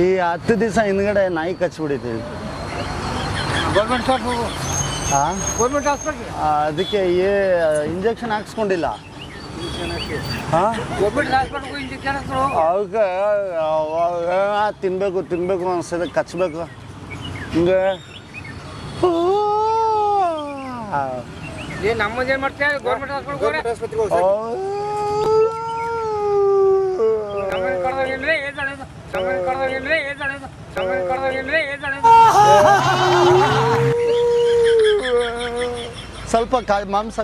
ಈ ಹತ್ತು ದಿವಸ ಹಿಂದ್ಗಡೆ ನಾಯಿ ಕಚ್ಬಿಟ್ಟಿದ್ದೀವಿ. ಗೌರ್ಮೆಂಟ್ ಹಾಂ ಗೌರ್ಮೆಂಟ್ ಹಾಸ್ಪಿಟ್ಲ್ ಅದಕ್ಕೆ ಏ ಇಂಜೆಕ್ಷನ್ ಹಾಕ್ಸ್ಕೊಂಡಿಲ್ಲ. ಹಾಂ ಅವಕ್ಕೆ ಅವಾಗ ತಿನ್ಬೇಕು ತಿನ್ಬೇಕು ಕಚ್ಚಬೇಕು ಕಚ್ಬೇಕು. ಹಿಂಗೆ. ಮಾಡ್ತೀಯ? ಗೌರ್ಮೆಂಟ್ ಹಾಸ್ಪಿಟ್ಲ್ ಸ್ವಲ್ಪ ಕಾ ಮಾಂಸ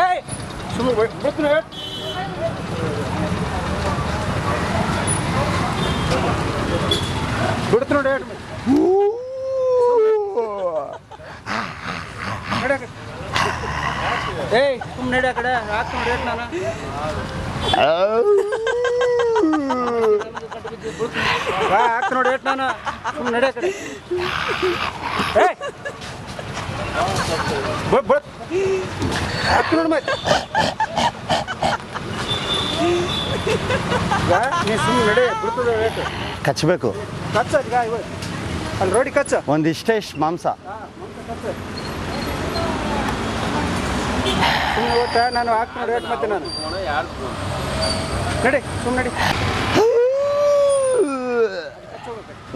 ಏಯ್ ಸುಮ್ಮನೆ ಬಿಡ್ತೀನಿ ಹೇಳಿ ಬಿಡ್ತು ನೋಡಿ ಹೇಳಿ ನಡೆ ಕಡೆ ಏಯ್ ಸುಮ್ಮನೆ ಕಡೆ ಹಾಕ್ ನೋಡಿ ನಾನು ಹಾಕ್ ನೋಡಿ ಏಟ್ ನಾನು ಸುಮ್ಮನೆ ಕಡೆ ಏಯ್ ಬಟ್ ನೀ ಕಚ್ಚಬೇಕು ಕಚ್ಚ ಅಲ್ಲಿ ರೋಡಿ ಕಚ್ಚ. ಒಂದಿಷ್ಟೇ ಇಷ್ಟು ಮಾಂಸ. ಸುಮ್ಮನೆ ಓದ್ತ ನಾನು ಹಾಕ್ ನೋಡಿ ರೇಟ್ ಮತ್ತೆ ನಾನು. ನಡಿ ಸುಮ್ಮನೆ ನಡಿ.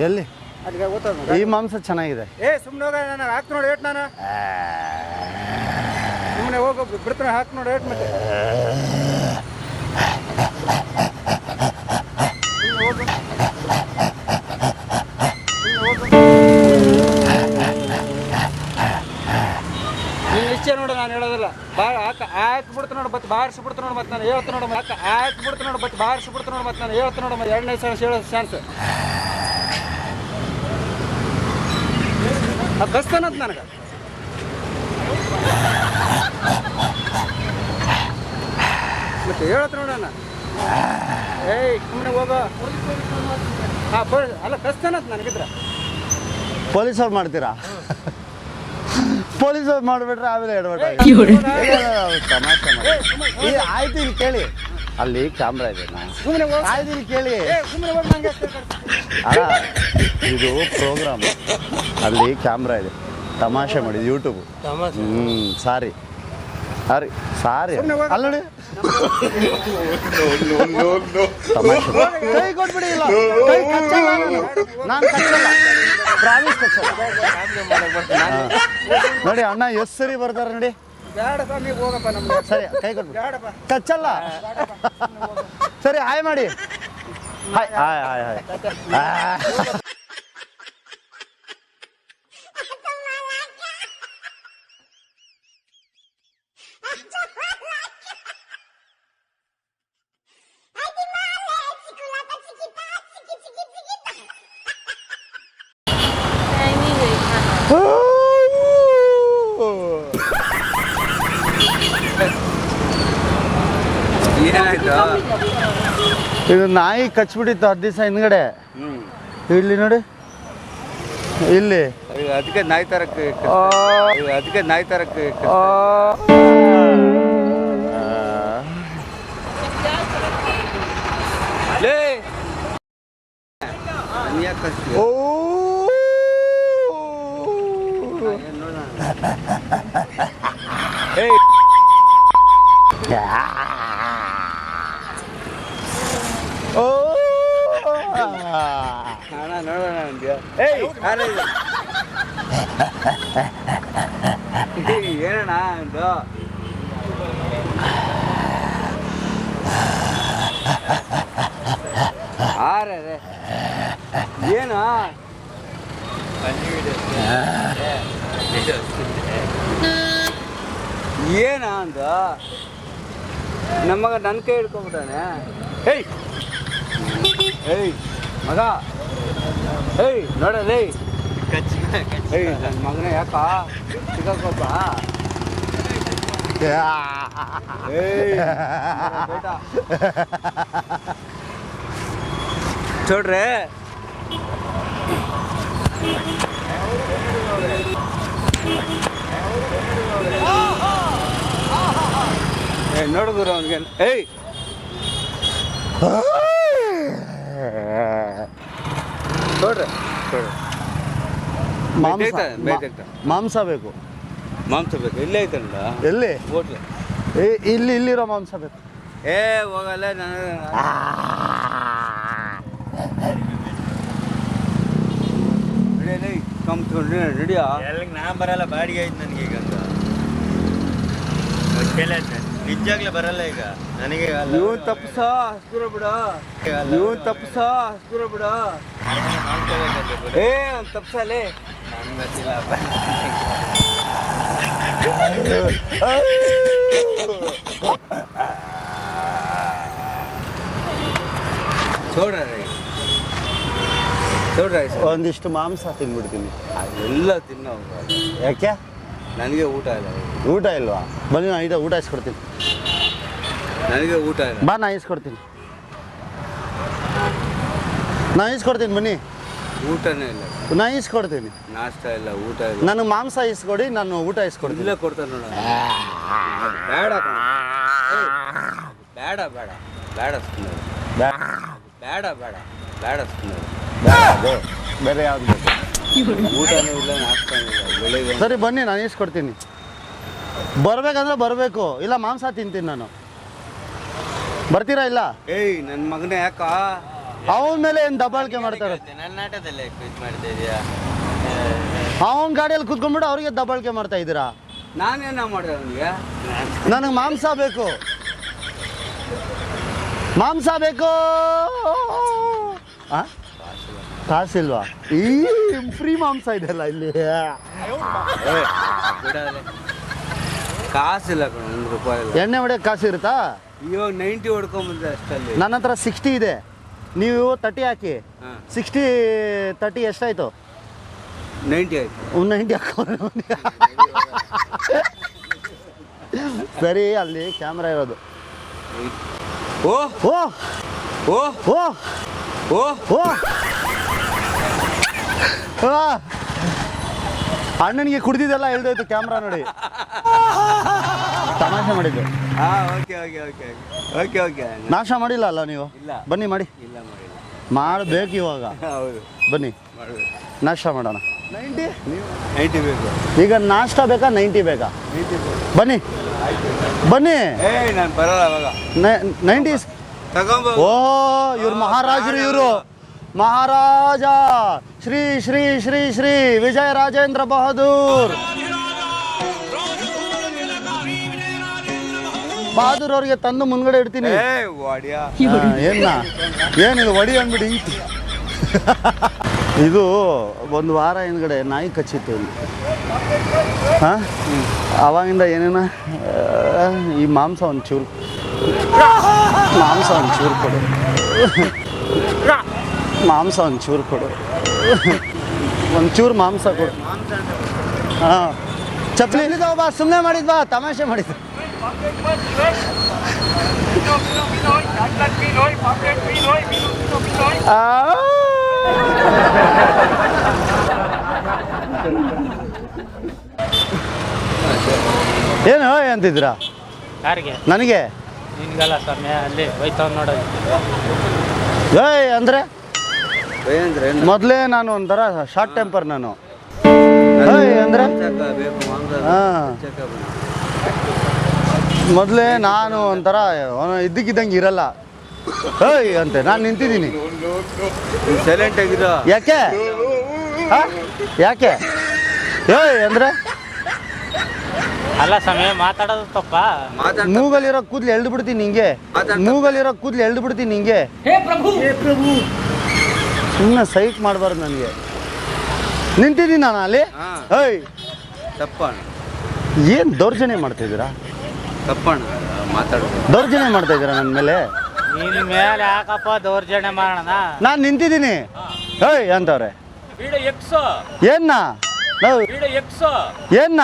ಎಲ್ಲಿ? ಅಲ್ಲಿಗೆ ಓದ್ತದ ಈ ಮಾಂಸ ಚೆನ್ನಾಗಿದೆ. ಏ ಸುಮ್ಮನೆ ಹೋಗ ನಾನು ಹಾಕ್ ನೋಡಿ ರೇಟ್ ನಾನು. ಸುಮ್ಮನೆ ಹೋಗು ಬಿಡ್ತಾನೆ ಹಾಕ್ ನೋಡಿ ರೇಟ್ ಮತ್ತೆ. ಹೋಗು. ಇಚ್ಛೆ ನೋಡು, ನಾನು ಹೇಳೋದಿಲ್ಲ. ಬಾ ಆಯ್ತು ಬಿಡ್ತು ನೋಡು, ಮತ್ತೆ ಬಾರಿಸಿ ಬಿಡ್ತು ನೋಡು, ಮತ್ತೆ ನಾನು ಹೇಳ್ತು ನೋಡು ಆಯ್ತು ಬಿಡ್ತು ನೋಡು, ಮತ್ತೆ ಬಾರಿಸಿ ಬಿಡ್ತು ನೋಡು, ಮತ್ತೆ ನಾನು ಹೇಳ್ತು ನೋಡು, ಮತ್ತೆ ಎರಡನೇ ಸಾವಿರ ಹೇಳೋ ಚಾನ್ಸ್ ಅದು ಕಸ್ತಾನಂತ ನನಗೆ. ಮತ್ತೆ ಹೇಳತ್ ನೋಡಣ್ಣ ಏಯ್ ಸುಮ್ಮನೆ ಹೋಗೋ. ಹಾಂ ಅಲ್ಲ ಅಲ್ಲ ಕಸ್ತಾನಂತ ನನಗಿದ್ರ. ಪೊಲೀಸವ್ರು ಮಾಡ್ತೀರಾ? ಪೊಲೀಸವ್ರು ಮಾಡ್ಬಿಟ್ರೆ ಆಮೇಲೆ ಎಡವಟ್ಟ ತಮಾಷೆ ಮಾಡಿ. ಈ ಆಯ್ತು ಇಲ್ಲಿ ಕೇಳಿ. ಅಲ್ಲಿ ಕ್ಯಾಮ್ರಾ ಇದೆ ಆಯ್ತು ಇಲ್ಲಿ ಕೇಳಿ. ಅಲ್ಲ ಇದು ಪ್ರೋಗ್ರಾಮ್ ಅಲ್ಲಿ ಕ್ಯಾಮ್ರಾ ಇದೆ. ತಮಾಷೆ ಮಾಡಿದ್ದು ಯೂಟ್ಯೂಬ್ ಹ್ಞೂ ಸಾರಿ. ಸಾರಿ ಸಾರಿ. ಅಲ್ಲ ನೋಡಿ ತಮಾಷೆ ಕೈ ಕೊಟ್ಬಿಡಿ ಇಲ್ಲ. ಕೈ ಕಚ್ಚಲ್ಲ ನಾನು. ನಾನು ಕಚ್ಚಲ್ಲ. ಪ್ರಾಮಿಸ್. ನೋಡಿ ಅಣ್ಣ ಎಷ್ಟು ಸರಿ ಬರ್ತಾರೆ ನೋಡಿ. ಸರಿ ಕೈ ಕಚ್ಚಲ್ಲ? ಸರಿ ಹಾಯ್ ಮಾಡಿ. Hi hi hi. ಹಾಯ್ ಇದು ನಾಯಿ ಕಚ್ಬಿಟ್ಟಿತ್ತು ಹತ್ತು ದಿವಸ ಹಿಂದ್ಗಡೆ. ಇಲ್ಲಿ ನೋಡಿ. ಇಲ್ಲಿ. ಅದಕ್ಕೆ ನಾಯಿ ತರಕ್ಕೆ ಅದಕ್ಕೆ ನಾಯಿ ತರಕ್ಕೆ ಓ. ಏಯ್. ಓ ಅಣ್ಣ ನೋಡೋಣ ಅಂದ್ಯಾ ಏಯ್ ಏನಣ್ಣ ಅಂತ ಏನ ಏನು ಏನ ಅಂತ ನಮ್ಮಗ ನನ್ನ ಕೈ ಹಿಡ್ಕೊಂಬಿಟ್ಟಾನೆ ಏಯ್! ಏಯ್ ಮಗ. ಏಯ್ ನೋಡಲೇ ಏಯ್ ನನ್ನ ಮಗನ ಯಾಕ? ಸಿಗಕ್ಕೊಬ್ಬ ಏ ನೋಡಿದ್ರು ಅವ್ನಿಗೆ. ಏಯ್. ನೋಡ್ರಿ ಮಾಂಸ. ಮಾಂಸ ಬೇಕು. ಮಾಂಸ ಬೇಕು. ಇಲ್ಲೇ ಐತಲ್ಲ ಎಲ್ಲಿ? ಹೋಟ್ಲು. ಏ, ಇಲ್ಲಿ ಇಲ್ಲಿರೋ ಮಾಂಸ ಬೇಕು. ಏ ಹೋಗಲ್ಲ ನಾನು. ನಡಿಯಲೇ ನಾನು ನಡಿಯೋ? ಎಲ್ಲಿಗೆ ನಾ ಬರಲ್ಲ ಬಾಡಿಗೆ ಆಯ್ತು ನನಗೆ ಈಗ ಅಂತ ನಿಜಾಗ್ಲೇ ಬರಲ್ಲ ಈಗ. ನನಗೆ ಅಲ್ಲ. ನೀವು ತಪ್ಸ ಹಸ್ಕೂರ ಬಿಡ. ಇವನ್ ತಪ್ಸ ಹಸ್ಕೂರ ಬಿಡ. ಏ ಅವ್ನು ತಪ್ಸಲೇ. ನೋಡ್ರಿ ನೋಡ್ರಿ ಒಂದಿಷ್ಟು ಮಾಂಸ ತಿನ್ಬಿಡ್ತೀನಿ. ಅದೆಲ್ಲ ತಿನ್ನೋ ಯಾಕೆ? ನನಗೆ ಊಟ ಇಲ್ಲ. ಊಟ ಇಲ್ವಾ? ಬನ್ನಿ ನಾ ಇದೆ ಊಟ ಇಸ್ಕೊಡ್ತೀನಿ. ನನಗೆ ಊಟ ಇಲ್ಲ. ಬಾ ನಾ ಇಸ್ಕೊಡ್ತೀನಿ. ನಾ ಇಸ್ಕೊಡ್ತೀನಿ ಬನ್ನಿ. ಊಟನೇ ಇಲ್ಲ. ನಾ ಇಸ್ಕೊಡ್ತೀನಿ. ನಾಷ್ಟ ಇಲ್ಲ ಊಟ ಇಲ್ಲ. ನನಗೆ ಮಾಂಸ ಇಸ್ಕೊಡಿ ನಾನು ಊಟ ಇಸ್ಕೊಡ್ತೀನಿ. ಇಲ್ಲೇ ಕೊಡ್ತಾರೆ ನೋಡ. ಬೇಡ ಕಣೋ. ಏಯ್, ಬೇಡ. ಬೇಡ ಬೇಡ ಸುಮ್ಮನೆ ಬ್ಯಾ- ಬೇಡ ಬೇಡ. ಬೇಡ ಸುಮ್ಮನೆ ಬೇಡ, ಬೇಡ. ಬೇರೆ ಯಾವ್ದು ಬೇಕು? ಊಟನೂ ಇಲ್ಲ ನಾಷ್ಟನೂ ಇಲ್ಲ. ಸರಿ ಬನ್ನಿ ನಾನು ಇಸ್ಕೊಡ್ತೀನಿ ಬರ್ಬೇಕಂದ್ರೆ ಬರಬೇಕು. ಇಲ್ಲ ಮಾಂಸ ತಿಂತೀನಿ ನಾನು. ಬರ್ತೀರಾ ಇಲ್ಲ? ಏಯ್ ನನ್ನ ಮಗನೇ ಯಾಕ? ಅವನ ಮೇಲೆ ಏನು ದಬ್ಬಾಳಿಕೆ ಮಾಡ್ತಾರೆ? ನನ್ನ ಆಟದಲ್ಲೇ ಕ್ವಿಟ್ ಮಾಡ್ತಾ ಇದೀಯಾ? ಅವನ ಗಾಡಿಯಲ್ಲಿ ಕುತ್ಕೊಂಡ್ಬಿಟ್ಟು ಅವ್ರಿಗೆ ದಬ್ಬಾಳಿಕೆ ಮಾಡ್ತಾ ಇದ್ದೀರಾ ನಾನೇನ ಮಾಡಿದೆ ಅವನಿಗೆ? ನನಗೆ ಮಾಂಸ ಬೇಕು. ಮಾಂಸ ಬೇಕು. ಆ? ಕಾಸಿಲ್ವಾ? ಈ ಫ್ರೀ ಮಾಂಸ ಇದೆಲ್ಲ ಇಲ್ಲಿ. ಕಾಸಿಲ್ಲ ಕಣ ಒಂದು ರೂಪಾಯಿ ಇಲ್ಲ. ಎಣ್ಣೆ ಹೊಡೆಯಕ್ಕೆ ಕಾಸು ಇರುತ್ತಾ? ಇವಾಗ ನೈಂಟಿ ಹೊಡ್ಕೊಂಬಂದೆ ಅಷ್ಟಲ್ಲಿ. ನನ್ನ ಹತ್ರ ಸಿಕ್ಸ್ಟಿ ಇದೆ. ನೀವು ತರ್ಟಿ ಹಾಕಿ. ಹಾಂ. ಸಿಕ್ಸ್ಟಿ ತರ್ಟಿ ಎಷ್ಟಾಯ್ತು? ನೈಂಟಿ ಆಯ್ತು. ಒಂದು ನೈಂಟಿ ಹಾಕೋ ಸರಿ ಅಲ್ಲಿ ಕ್ಯಾಮ್ರಾ ಇರೋದು. ಓ ಓ ಓ ಓ ಓ. ಓ. ಅಣ್ಣನಿಗೆ ಕುಡ್ದಿದ್ದೆಲ್ಲ ಹೇಳ್ದೋಯ್ತು ಕ್ಯಾಮ್ರಾ ನೋಡಿ. ತಮಾಷೆ ಮಾಡಿದ್ದು. ಹಾಂ okay okay okay okay okay ನಾಶ ಮಾಡಿಲ್ಲ ಅಲ್ಲ ನೀವು. ಬನ್ನಿ ಮಾಡಿ. ಇಲ್ಲ ಮಾಡಬೇಕು ಇವಾಗ. ಹೌದು. ಬನ್ನಿ. ನಾಶ ನಾಷ್ಟ ಮಾಡೋಣ. ನೈಂಟಿ? ನೈಂಟಿ ಬೇಕು. ಈಗ ನಾಷ್ಟ ಬೇಕಾ ನೈಂಟಿ ಬೇಕಾ? ಬನ್ನಿ. ಬನ್ನಿ. ನಾನು ಬರಲ್ಲ ಅವಾಗ. ನೈಂಟಿ ತಗೊಂಬ ಓ ಇವ್ರು ಮಹಾರಾಜರು ಇವರು. ಮಹಾರಾಜ! ಶ್ರೀ ಶ್ರೀ ಶ್ರೀ ಶ್ರೀ ವಿಜಯ ರಾಜೇಂದ್ರ ಬಹದ್ದೂರ್! ಬಹದ್ದೂರ್ ಅವ್ರಿಗೆ ತಂದು ಮುಂದ್ಗಡೆ ಇಡ್ತೀನಿ. ಏನ ಏನಿದು ಒಡಿ ಅಂದ್ಬಿಡಿ ಇದು ಒಂದು ವಾರ ಹಿಂದ್ಗಡೆ ನಾಯಿ ಕಚ್ಚಿತ್ತು ಹಾಂ? ಅವಾಗಿಂದ ಏನೇನ? ಈ ಮಾಂಸ ಒಂದು ಚೂರು ಮಾಂಸ ಒಂದು ಚೂರು ಕೊಡು. ಮಾಂಸ ಒಂಚೂರು ಚೂರು ಕೊಡು. ಒಂಚೂರು ಚೂರು ಮಾಂಸ ಕೊಡು. ಹಾಂ. ಚಪ್ಪಲಿ ಬಾ ಸುಮ್ಮನೆ ಮಾಡಿದ್ವಾ ತಮಾಷೆ ಮಾಡಿದ್ದು ಆ. ಏನು ಹೋಯ್ ಅಂತಿದ್ರಾ ಯಾರಿಗೆ? ನನಗೆ? ನಿನ್ಗಲ್ಲ ಸ್ವಾಮಿ ಅಲ್ಲಿ ಹೋಯ್ತಾವ್ ನೋಡೋದು ಏಯ್ ಅಂದ್ರೆ? ಮೊದಲೇ ನಾನು ಒಂಥರ ಶಾರ್ಟ್ ಟೆಂಪರ್ ನಾನು. ಏಯ್ ಅಂದರೆ? ಮೊದಲೇ ನಾನು ಒಂಥರ ಇದ್ದಕ್ಕಿದ್ದಂಗೆ ಇರಲ್ಲ. ಹೇಯ್ ಅಂತೆ ನಾನು ನಿಂತಿದ್ದೀನಿ. ಸೈಲೆಂಟ್ ಆಗಿರೋ ಯಾಕೆ? ಯಾಕೆ? ಹೇಯ್ ಅಂದ್ರೆ? ಅಲ್ಲ ಸಮಯ ಮಾತಾಡೋದು ತಪ್ಪ? ಮೂಗಲ್ಲಿರೋ ಕೂದಲು ಎಳ್ದು ಬಿಡ್ತೀನಿ ನಿಂಗೆ ಮೂಗಲ್ಲಿರೋ ಕೂದಲು ಎಳ್ದು ಬಿಡ್ತೀನಿ ಹಿಂಗೆ ಸುಮ್ಮನೆ ಸೈಟ್ ಮಾಡಬಾರ್ದು ನನಗೆ. ನಿಂತಿದ್ದೀನಿ ನಾನು ಅಲ್ಲಿ? ಹೇಯ್ ಏಯ್! ತಪ್ಪಣ್ಣ. ಏನು ದೌರ್ಜನ್ಯ ಮಾಡ್ತಿದ್ದೀರಾ? ತಪ್ಪಣ್ಣ ಮಾತಾಡೋದು ದೌರ್ಜನ್ಯ ಮಾಡ್ತಾ ಇದ್ದೀರಾ ನನ್ನ ಮೇಲೆ? ಯಾಕಪ್ಪ ದೌರ್ಜನ್ಯ ಮಾಡೋಣ? ನಾನು ನಿಂತಿದ್ದೀನಿ. ಏಯ್ ಅಂತವ್ರೆ. ಬಿಡು ಎಕ್ಸು. ಏನ್ನ? ನಾವು ಬಿಡು ಎಕ್ಸು. ಏನ್ನ?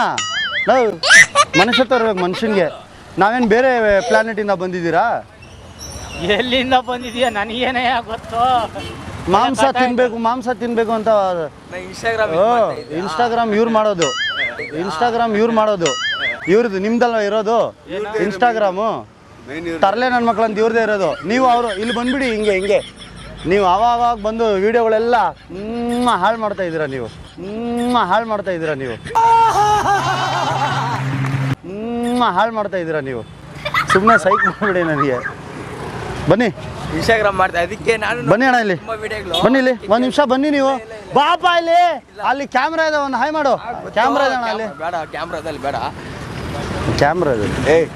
ನಾವು ಮನುಷ್ಯತ್ವ ಇರ್ಬೇಕು ಮನುಷ್ಯನಿಗೆ ನಾವೇನು ಬೇರೆ ಪ್ಲಾನೆಟಿಂದ ಬಂದಿದ್ದೀರಾ? ಎಲ್ಲಿಂದ ಬಂದಿದೀಯ ನನಗೇನೇ ಗೊತ್ತು. ಮಾಂಸ ತಿನ್ಬೇಕು ಮಾಂಸ ತಿನ್ಬೇಕು ಅಂತ ಇನ್ಸ್ಟಾಗ್ರಾಮ್ ಇನ್ಸ್ಟಾಗ್ರಾಮ್ ಇವ್ರು ಮಾಡೋದು. ಇನ್ಸ್ಟಾಗ್ರಾಮ್ ಇವ್ರು ಮಾಡೋದು. ಇವ್ರದ್ದು ನಿಮ್ದಲ್ಲ ಇರೋದು? ಇನ್ಸ್ಟಾಗ್ರಾಮು ತರಲೆ ನನ್ನ ಮಕ್ಕಳಂತ ಇವ್ರದೇ ಇರೋದು. ನೀವು ಅವರು ಇಲ್ಲಿ ಬಂದ್ಬಿಡಿ ಹಿಂಗೆ ಹಿಂಗೆ. ನೀವು ಅವಾವಾಗ ಬಂದು ವಿಡಿಯೋಗಳೆಲ್ಲ ಹಾಳು ಮಾಡ್ತಾ ಇದ್ದೀರಾ ನೀವು? ಹಾಳು ಮಾಡ್ತಾ ಇದ್ದೀರಾ ನೀವು? ಹಾಳು ಮಾಡ್ತಾ ಇದ್ದೀರಾ ನೀವು? ಸುಮ್ಮನೆ ಸೈಕ್ ಮಾಡಿಬಿಡಿ ನನಗೆ. ಬನ್ನಿ. ಇನ್ಸ್ಟಾಗ್ರಾಮ್ ಮಾಡ್ತಾ ಅದಕ್ಕೆ ನಾನು ಬನ್ನಿ ಅಣ್ಣ ಇಲ್ಲಿ. ತುಂಬಾ ವಿಡಿಯೋಗಳು ಬನ್ನಿ ಇಲ್ಲಿ ಒಂದು ನಿಮಿಷ ಬನ್ನಿ ನೀವು. ಬಾಪ ಇಲ್ಲಿ. ಅಲ್ಲಿ ಕ್ಯಾಮ್ರಾ ಇದೆ ಒಂದು ಹಾಯ್ ಮಾಡು. ಕ್ಯಾಮ್ರಾ ಇದೆ ಅಣ್ಣ ಅಲ್ಲಿ. ಬೇಡ ಕ್ಯಾಮ್ರಾದಲ್ಲಿ ಬೇಡ. ಕ್ಯಾಮ್ರಾ ಇದೆ. ಏಯ್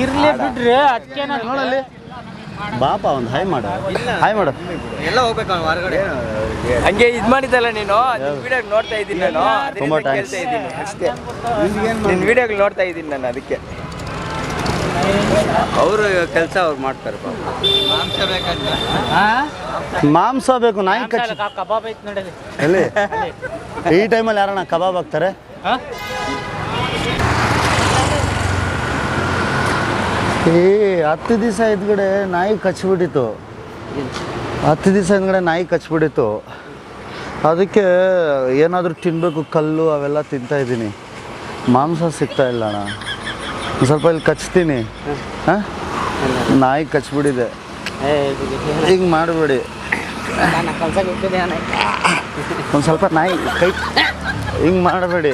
ಇರ್ಲಿ ಬಿಡ್ರಿ ಅದಕ್ಕೆ ನೋಡಲ್ಲಿ ಬಾಪ ಒಂದು ಹಾಯ್ ಮಾಡು. ಹಾಯ್ ಮಾಡು. ಎಲ್ಲ ಹೋಗ್ಬೇಕು ಅವ್ನು ಹೊರಗಡೆ. ಹಂಗೆ ಇದ್ ಮಾಡಿದ್ದಲ್ಲ ನೀನು? ವಿಡಿಯೋ ನೋಡ್ತಾ ಇದ್ದೀನಿ ನಾನು. ತುಂಬಾ ಥ್ಯಾಂಕ್ಸ್. ಅಷ್ಟೇ. ನಿನ್ನ ವಿಡಿಯೋಗಳು ನೋಡ್ತಾ ಇದ್ದೀನಿ ನಾನು ಅದಕ್ಕೆ. ಅವರು ಕೆಲಸ ಅವ್ರು ಮಾಡ್ತಾರೆ ಮಾಂಸ ಬೇಕು ನಾಯಿ ಕಚ್ಚಿ. ಕಬಾಬ್ ಐತೆ ನೋಡಲಿ ಎಲ್ಲಿ? ಈ ಟೈಮಲ್ಲಿ ಯಾರಣ್ಣ ಕಬಾಬ್ ಹಾಕ್ತಾರೆ? ಹಾ ಏ ಹತ್ತು ದಿವಸ ಇದ್ಗಡೆ ನಾಯಿ ಕಚ್ಬಿಟ್ಟಿತ್ತು. ಹತ್ತು ದಿವಸ ಹಿಂದ್ಗಡೆ ನಾಯಿ ಕಚ್ಬಿಟ್ಟಿತ್ತು. ಅದಕ್ಕೆ ಏನಾದರೂ ತಿನ್ನಬೇಕು ಕಲ್ಲು ಅವೆಲ್ಲ ತಿಂತಾ ಇದ್ದೀನಿ. ಮಾಂಸ ಸಿಗ್ತಾ ಇಲ್ಲ ಅಣ್ಣ. ಸ್ವಲ್ಪ ಇಲ್ಲಿ ಕಚ್ತೀನಿ ಹಾಂ ನಾಯಿ ಕಚ್ಬಿಟ್ಟಿದೆ ಹಿಂಗೆ ಮಾಡಬೇಡಿ ಒಂದು ಸ್ವಲ್ಪ ನಾಯಿ ಕೈ ಹಿಂಗೆ ಮಾಡಬೇಡಿ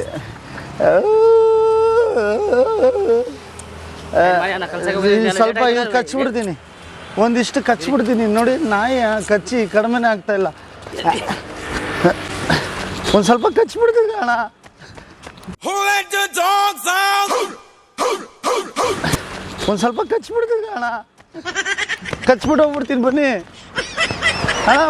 ಸ್ವಲ್ಪ ಈಗ ಕಚ್ಬಿಡ್ತೀನಿ ಒಂದಿಷ್ಟು ಕಚ್ಬಿಡ್ತೀನಿ ನೋಡಿ ನಾಯಿ ಕಚ್ಚಿ ಕಡಿಮೆನೇ ಆಗ್ತಾ ಇಲ್ಲ ಒಂದು ಸ್ವಲ್ಪ ಕಚ್ಬಿಡ್ತೀನಿ ಅಣ್ಣ ಒಂದು ಸ್ವಲ್ಪ ಕಚ್ಬಿಡ್ತೀನಿ ಅಣ್ಣ ಕಚ್ಬಿಟ್ಟು ಹೋಗ್ಬಿಡ್ತೀನಿ ಬನ್ನಿ. ಅಣ್ಣ